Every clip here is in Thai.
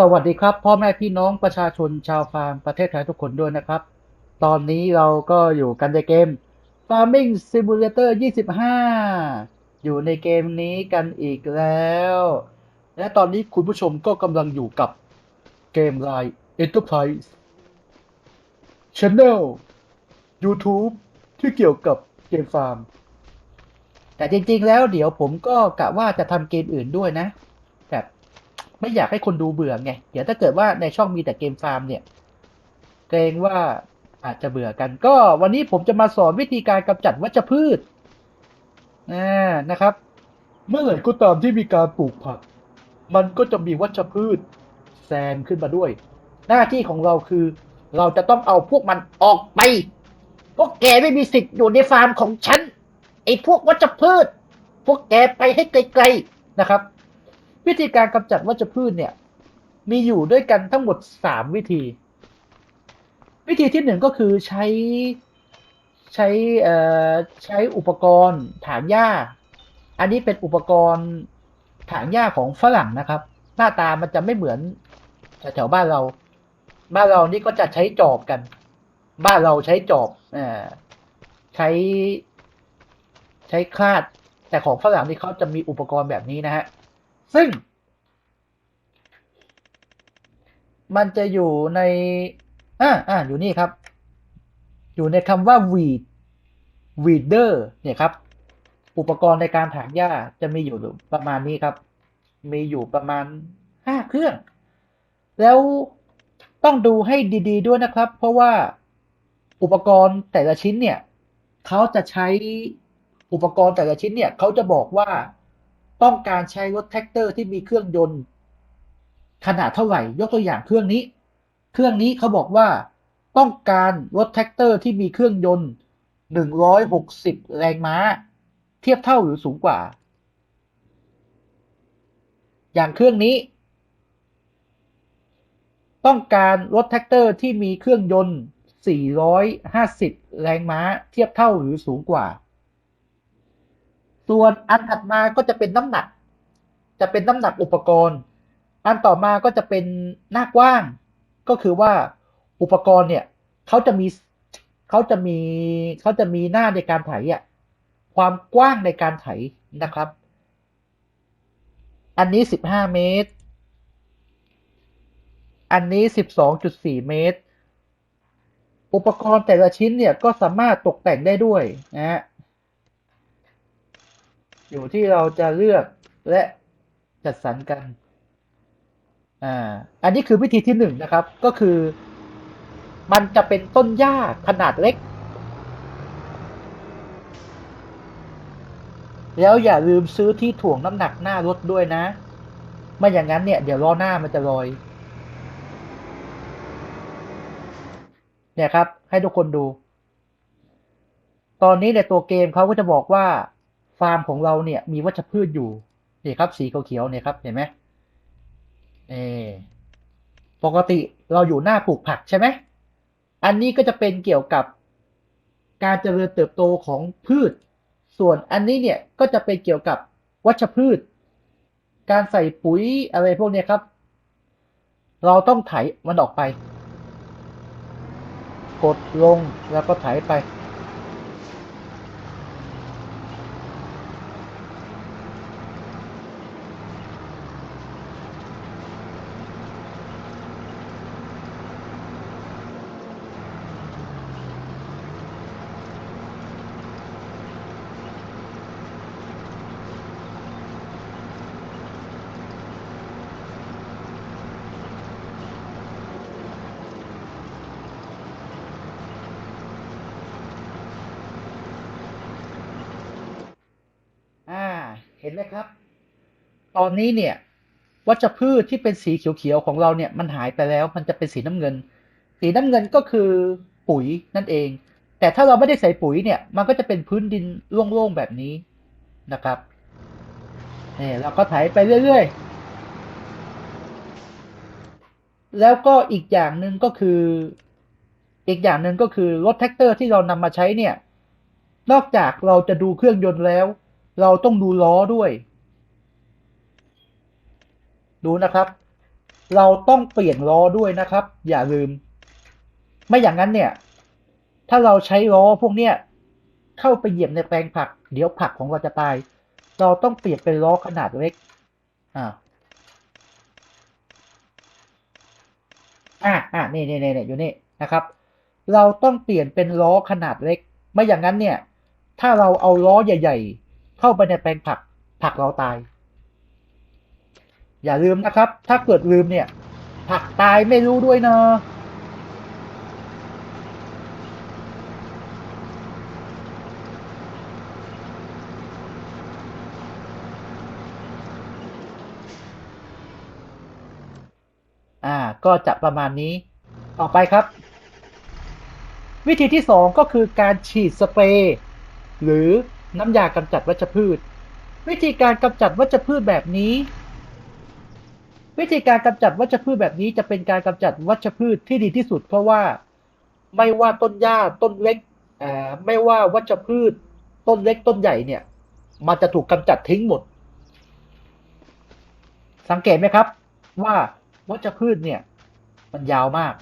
สวัสดีครับ พ่อแม่พี่น้องประชาชนชาวฟาร์มประเทศไทยทุกคนด้วยนะครับ ตอนนี้เราก็อยู่กันในเกม Farming Simulator 25 อยู่ในเกมนี้กันอีกแล้ว และตอนนี้คุณผู้ชมก็กำลังอยู่กับเกมไลน์ Enterprise Channel YouTube ที่เกี่ยวกับเกมฟาร์ม แต่จริงๆแล้วเดี๋ยวผมก็กะว่าจะทำเกมอื่นด้วยนะ ไม่อยากให้คนดูเบื่อไงเดี๋ยวถ้าเกิดว่าในช่องมีแต่เกมฟาร์มเนี่ยเกรงว่าอาจจะเบื่อกัน ก็วันนี้ผมจะมาสอนวิธีการกำจัดวัชพืชอ่านะครับ เมื่อไหร่ก็ตามที่มีการปลูกผัก มันก็จะมีวัชพืชแซมขึ้นมาด้วย หน้าที่ของเราคือ เราจะต้องเอาพวกมันออกไป พวกแกไม่มีสิทธิ์อยู่ในฟาร์มของฉัน ไอ้พวกวัชพืช พวกแกไปให้ไกลๆนะครับ วิธีการกำจัดวัชพืชเนี่ย มีอยู่ด้วยกันทั้งหมดสามวิธี วิธีที่หนึ่งก็คือใช้ใช้เอ่อใช้อุปกรณ์ถางหญ้า อันนี้เป็นอุปกรณ์ถางหญ้าของฝรั่งนะครับ หน้าตามันจะไม่เหมือนแถวๆบ้านเรา บ้านเรานี่ก็จะใช้จอบกัน บ้านเราใช้จอบเอ่อใช้ใช้คลาด แต่ของฝรั่งนี่เขาจะมีอุปกรณ์แบบนี้นะฮะ ซึ่ง มันจะอยู่ในอ่าอ่าอยู่นี่ครับ อยู่ในคำว่า weed weeder เนี่ยครับ อุปกรณ์ในการถางหญ้าจะมีอยู่ประมาณนี้ครับ มีอยู่ประมาณห้าเครื่อง แล้วต้องดูให้ดีๆด้วยนะครับ เพราะว่าอุปกรณ์แต่ละชิ้นเนี่ยเขาจะใช้อุปกรณ์แต่ละชิ้นเนี่ยเขาจะบอกว่า ต้องการใช้รถแท็กเตอร์ที่มีเครื่องยนต์ ขนาดเท่าไหร่ ยกตัวอย่างเครื่องนี้ เครื่องนี้เขาบอกว่าต้องการรถแท็กเตอร์ที่มีเครื่องยนต์หนึ่งร้อยหกสิบแรงม้า เทียบเท่าหรือสูงกว่า อย่างเครื่องนี้ ต้องการรถแท็กเตอร์ที่มีเครื่องยนต์ 450 แรงม้า เทียบเท่าหรือสูงกว่า ส่วนอันถัดมาก็จะเป็นน้ำหนัก จะเป็นน้ำหนักอุปกรณ์ อันต่อมาก็จะเป็นหน้ากว้าง ก็คือว่าอุปกรณ์เนี่ยเขาจะมีเขาจะมีเขาจะมีหน้าในการไถอะความกว้างในการไถนะครับ อันนี้15เมตร อันนี้12.4เมตร อุปกรณ์แต่ละชิ้นเนี่ยก็สามารถตกแต่งได้ด้วยนะฮะ อยู่ที่เราจะเลือกและจัดสรรกัน อ่า อันนี้คือวิธีที่หนึ่งนะครับ ก็คือมันจะเป็นต้นหญ้าขนาดเล็ก แล้วอย่าลืมซื้อที่ถ่วงน้ำหนักหน้ารถด้วยนะ ไม่อย่างนั้นเนี่ย เดี๋ยวล้อหน้ามันจะลอย เนี่ยครับ ให้ทุกคนดู ตอนนี้ในตัวเกมเขาก็จะบอกว่า ฟาร์มของเราเนี่ยมีวัชพืชอยู่นี่ครับ สีเขียวๆเนี่ยครับเห็นไหมนี่ปกติเราอยู่หน้าปลูกผักใช่ไหมอันนี้ก็จะเป็นเกี่ยวกับการเจริญเติบโตของพืช ส่วนอันนี้เนี่ยก็จะเป็นเกี่ยวกับวัชพืช การใส่ปุ๋ยอะไรพวกนี้ครับ เราต้องไถมันออกไป กดลงแล้วก็ไถไป อ่า เห็นไหมครับ ตอนนี้เนี่ย วัชพืชที่เป็นสีเขียวๆของเราเนี่ยมันหายไปแล้ว มันจะเป็นสีน้ำเงิน สีน้ำเงินก็คือปุ๋ยนั่นเอง แต่ถ้าเราไม่ได้ใส่ปุ๋ยเนี่ย มันก็จะเป็นพื้นดินโล่งๆแบบนี้นะครับนี่เราก็ไถไปเรื่อยๆ แล้วก็อีกอย่างหนึ่งก็คือ อีกอย่างหนึ่งก็คือรถแท็กเตอร์ที่เรานำมาใช้เนี่ย นอกจากเราจะดูเครื่องยนต์แล้ว เราต้องดูล้อด้วย ดูนะครับ เราต้องเปลี่ยนล้อด้วยนะครับ อย่าลืม ไม่อย่างนั้นเนี่ย ถ้าเราใช้ล้อพวกเนี้ยเข้าไปเหยียบในแปลงผัก เดี๋ยวผักของเราจะตาย เราต้องเปลี่ยนเป็นล้อขนาดเล็ก อ่าอ่าอ่านี่นี่นี่อยู่นี่นะครับ เราต้องเปลี่ยนเป็นล้อขนาดเล็ก ไม่อย่างนั้นเนี่ย ถ้าเราเอาล้อใหญ่ ๆ เข้าไปในแปลงผัก ผักเราตาย อย่าลืมนะครับ ถ้าเกิดลืมเนี่ย ผักตายไม่รู้ด้วยนะอ่าก็จะประมาณนี้ ต่อไปครับ วิธีที่สองก็คือการฉีดสเปรย์หรือ น้ำยากำจัดวัชพืช วิธีการกำจัดวัชพืชแบบนี้ วิธีการกำจัดวัชพืชแบบนี้จะเป็นการกำจัดวัชพืชที่ดีที่สุด เพราะว่าไม่ว่าต้นหญ้าต้นเล็กไม่ว่าวัชพืช ต้นเล็กต้นใหญ่เนี่ย มันจะถูกกำจัดทิ้งหมด สังเกตไหมครับ ว่าวัชพืชเนี่ย มันยาวมาก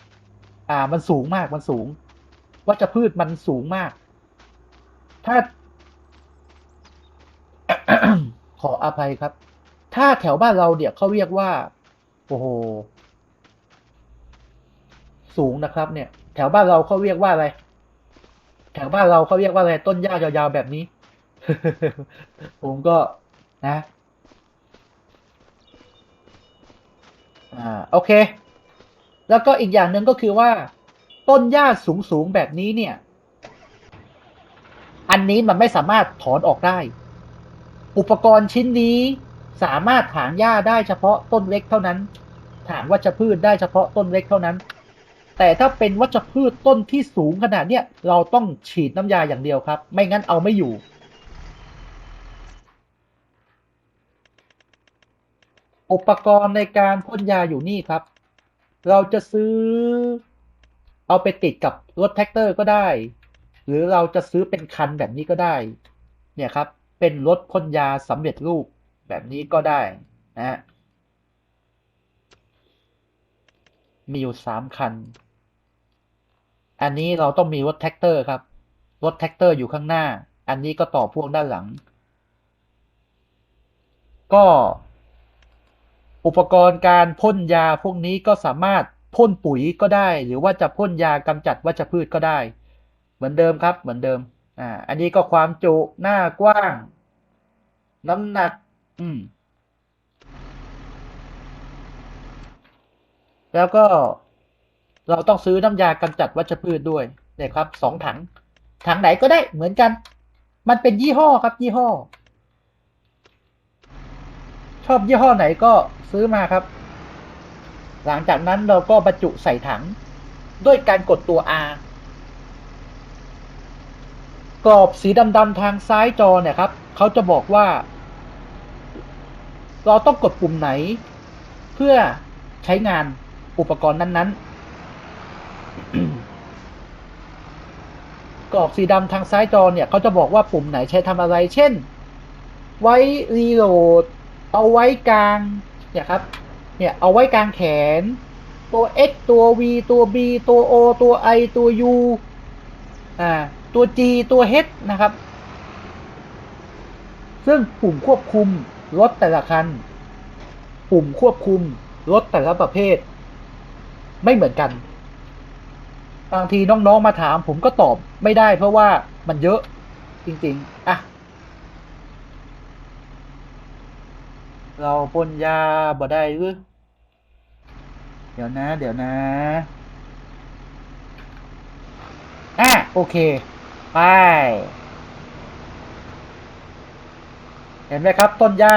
อ่า มันสูงมากมันสูง วัชพืชมันสูงมาก ถ้า ข ออภัยครับ ถ้าแถวบ้านเราเนี่ยเขาเรียกว่า โอ้โห สูงนะครับ เนี่ย แถวบ้านเราเขาเรียกว่าอะไร แถวบ้านเราเขาเรียกว่าอะไร ต้นหญ้ายาวๆแบบนี้ ผมก็นะ อ่า โอเค แล้วก็อีกอย่างหนึ่งก็คือว่า ต้นหญ้าสูงๆแบบนี้เนี่ย อันนี้มันไม่สามารถถอนออกได้ อุปกรณ์ชิ้นนี้สามารถถางหญ้าได้เฉพาะต้นเล็กเท่านั้น ถางวัชพืชได้เฉพาะต้นเล็กเท่านั้น แต่ถ้าเป็นวัชพืชต้นที่สูงขนาดเนี้ยเราต้องฉีดน้ำยาอย่างเดียวครับ ไม่งั้นเอาไม่อยู่ อุปกรณ์ในการพ่นยาอยู่นี่ครับ เราจะซื้อ เอาไปติดกับรถแท็กเตอร์ก็ได้ หรือเราจะซื้อเป็นคันแบบนี้ก็ได้ เนี่ยครับ เป็นรถพ่นยาสำเร็จรูปแบบนี้ก็ได้นะฮะมีอยู่สามคัน อันนี้เราต้องมีรถแท็กเตอร์ครับ รถแท็กเตอร์อยู่ข้างหน้า อันนี้ก็ต่อพ่วงด้านหลัง ก็อุปกรณ์การพ่นยาพวกนี้ก็สามารถพ่นปุ๋ยก็ได้ หรือว่าจะพ่นยากำจัดวัชพืชก็ได้ เหมือนเดิมครับ เหมือนเดิม อ่า อันนี้ก็ความจุหน้ากว้าง น้ำหนัก อืม แล้วก็เราต้องซื้อน้ำยากำจัดวัชพืชด้วยเนี่ยครับสองถัง ถังไหนก็ได้เหมือนกัน มันเป็นยี่ห้อครับ ยี่ห้อ ชอบยี่ห้อไหนก็ซื้อมาครับ หลังจากนั้นเราก็บรรจุใส่ถัง ด้วยการกดตัว R กรอบสีดำๆทางซ้ายจอเนี่ยครับเขาจะบอกว่า เราต้องกดปุ่มไหน เพื่อใช้งานอุปกรณ์นั้นๆ กรอบสีดำทางซ้ายจอเนี่ยเขาจะบอกว่าปุ่มไหนใช้ทำอะไร เช่น ไว้รีโหลด เอาไว้กลาง เนี่ยครับ เนี่ยเอาไว้กลางแขน ตัว X ตัว V ตัว B ตัว O ตัว I ตัว u ตัว G ตัว H นะครับ ซึ่งปุ่มควบคุมรถแต่ละคัน ปุ่มควบคุมรถแต่ละประเภท ไม่เหมือนกัน บางทีน้องๆมาถามผมก็ตอบไม่ได้เพราะว่ามันเยอะจริง ๆ อะ เราพ่นยาบ่ได้หรือเดี๋ยวนะ เดี๋ยวนะ อะ โอเค ไป เห็นไหมครับ ต้นหญ้า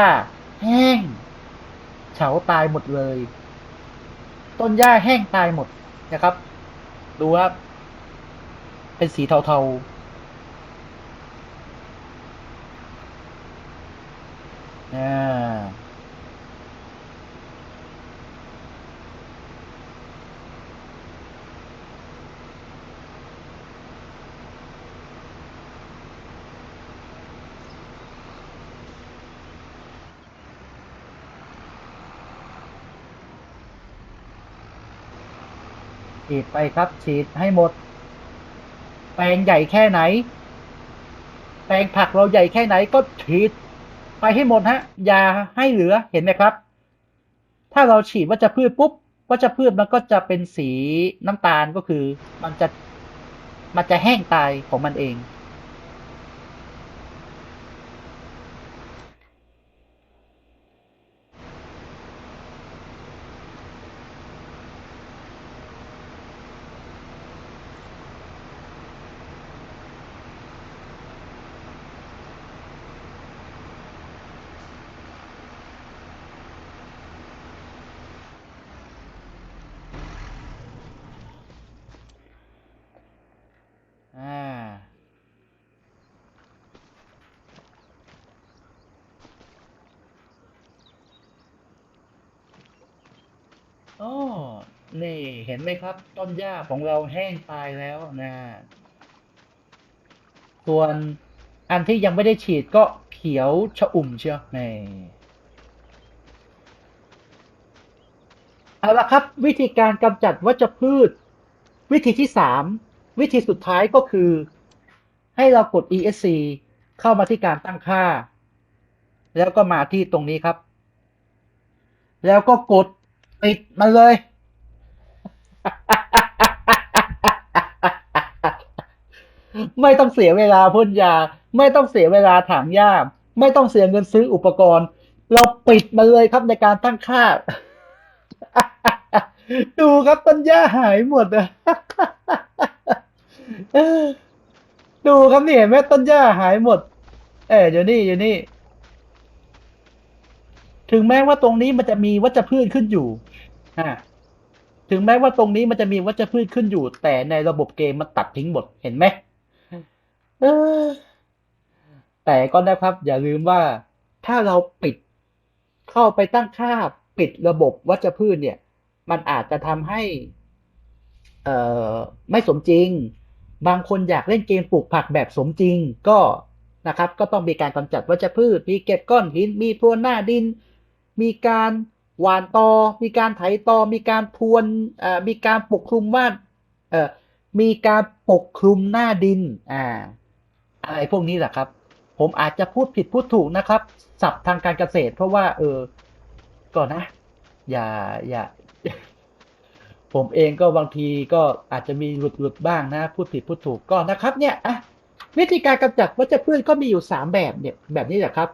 แห้ง เฉาตายหมดเลย ต้นหญ้าแห้งตายหมดนะครับ ดูครับ เป็นสีเทาๆอ่า ฉีดไปครับ ฉีดให้หมด แปลงใหญ่แค่ไหน แปลงผักเราใหญ่แค่ไหนก็ฉีด ไปให้หมดฮะ อย่าให้เหลือเห็นไหมครับ ถ้าเราฉีดวัชพืชปุ๊บวัชพืชมันก็จะเป็นสีน้ำตาลก็คือ มันจะมันจะแห้งตายของมันเอง โอ้นี่เห็นไหมครับ ต้นหญ้าของเราแห้งตายแล้วนะ ส่วนอันที่ยังไม่ได้ฉีดก็เขียวชะอุ่มเชียวนี่เอาละครับ วิธีการกำจัดวัชพืช วิธีที่สามวิธีสุดท้ายก็คือ ให้เรากด ESC เข้ามาที่การตั้งค่า แล้วก็มาที่ตรงนี้ครับ แล้วก็กด ปิดมันเลย ไม่ต้องเสียเวลาพ่นยา ไม่ต้องเสียเวลาถางหญ้าไม่ต้องเสียเงินซื้ออุปกรณ์ เราปิดมันเลยครับในการตั้งค่า ดูครับต้นหญ้าหายหมดอะดูครับนี่เห็นไหมต้นหญ้าหายหมด เออเดี๋ยนี่เดี๋ยนี่ ถึงแม้ว่าตรงนี้มันจะมีวัชพืชขึ้นอยู่อ่าถึงแม้ว่าตรงนี้มันจะมีวัชพืชขึ้นอยู่ แต่ในระบบเกมมันตัดทิ้งหมดเห็นไหมเออแต่ก็นะครับ อย่าลืมว่าถ้าเราปิดเข้าไปตั้งค่าปิดระบบวัชพืชเนี่ย มันอาจจะทำให้ เอ่อไม่สมจริง บางคนอยากเล่นเกมปลูกผักแบบสมจริง ก็นะครับ ก็ต้องมีการกำจัดวัชพืชมีเก็บก้อนหินมีพรวนหน้าดิน มีการหวานตอ มีการไถตอ มีการพรวนอ่อมีการปกคลุมว่านเออมีการปกคลุมหน้าดิน อ่า อะไรพวกนี้แหละครับ ผมอาจจะพูดผิดพูดถูกนะครับศัพท์ทางการเกษตร เพราะว่า เออ ก่อนนะ อย่า อย่า ผมเองก็บางทีก็อาจจะมีหลุดหลุดบ้างนะ พูดผิดพูดถูกก็นะครับ เนี่ย อะ วิธีการกำจัดวัชพืชก็มีอยู่สามแบบเนี่ย แบบนี้แหละครับ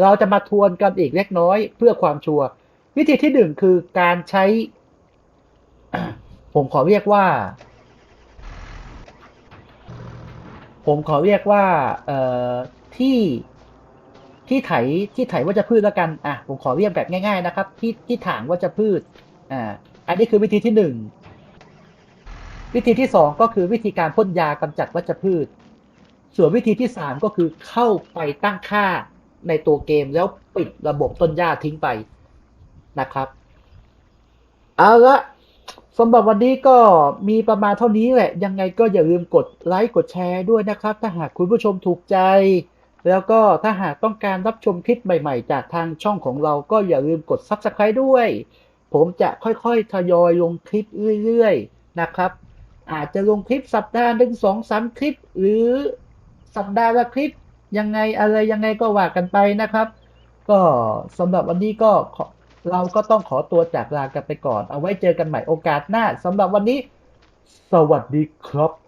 เราจะมาทวนกันอีกเล็กน้อยเพื่อความชัวร์วิธีที่หนึ่งคือการใช้ ผมขอเรียกว่า ผมขอเรียกว่าเอ่อที่ที่ไถที่ไถวัชพืชแล้วกันอะผมขอเรียกแบบง่าย ๆ นะครับ ที่ที่ถางวัชพืชอ่าอันนี้คือวิธีที่หนึ่งวิธีที่สองก็คือวิธีการพ่นยากำจัดวัชพืช ส่วนวิธีที่สามก็คือเข้าไปตั้งค่า ในตัวเกมแล้วปิดระบบต้นหญ้าทิ้งไปนะครับเอาละสำหรับวันนี้ก็มีประมาณเท่านี้แหละ ยังไงก็อย่าลืมกดไลค์กดแชร์ด้วยนะครับ ถ้าหากคุณผู้ชมถูกใจ แล้วก็ถ้าหากต้องการรับชมคลิปใหม่ๆ จากทางช่องของเราก็อย่าลืมกด Subscribe ด้วย ผมจะค่อยๆ ทยอยลงคลิปเรื่อยๆ นะครับ อาจจะลงคลิปสัปดาห์หนึ่งสองสามคลิป หรือสัปดาห์ละคลิป ยังไงอะไรยังไงก็ว่ากันไปนะครับ ก็สำหรับวันนี้ก็เราก็ต้องขอตัวจากลากันไปก่อน เอาไว้เจอกันใหม่โอกาสหน้าสำหรับวันนี้ สวัสดีครับ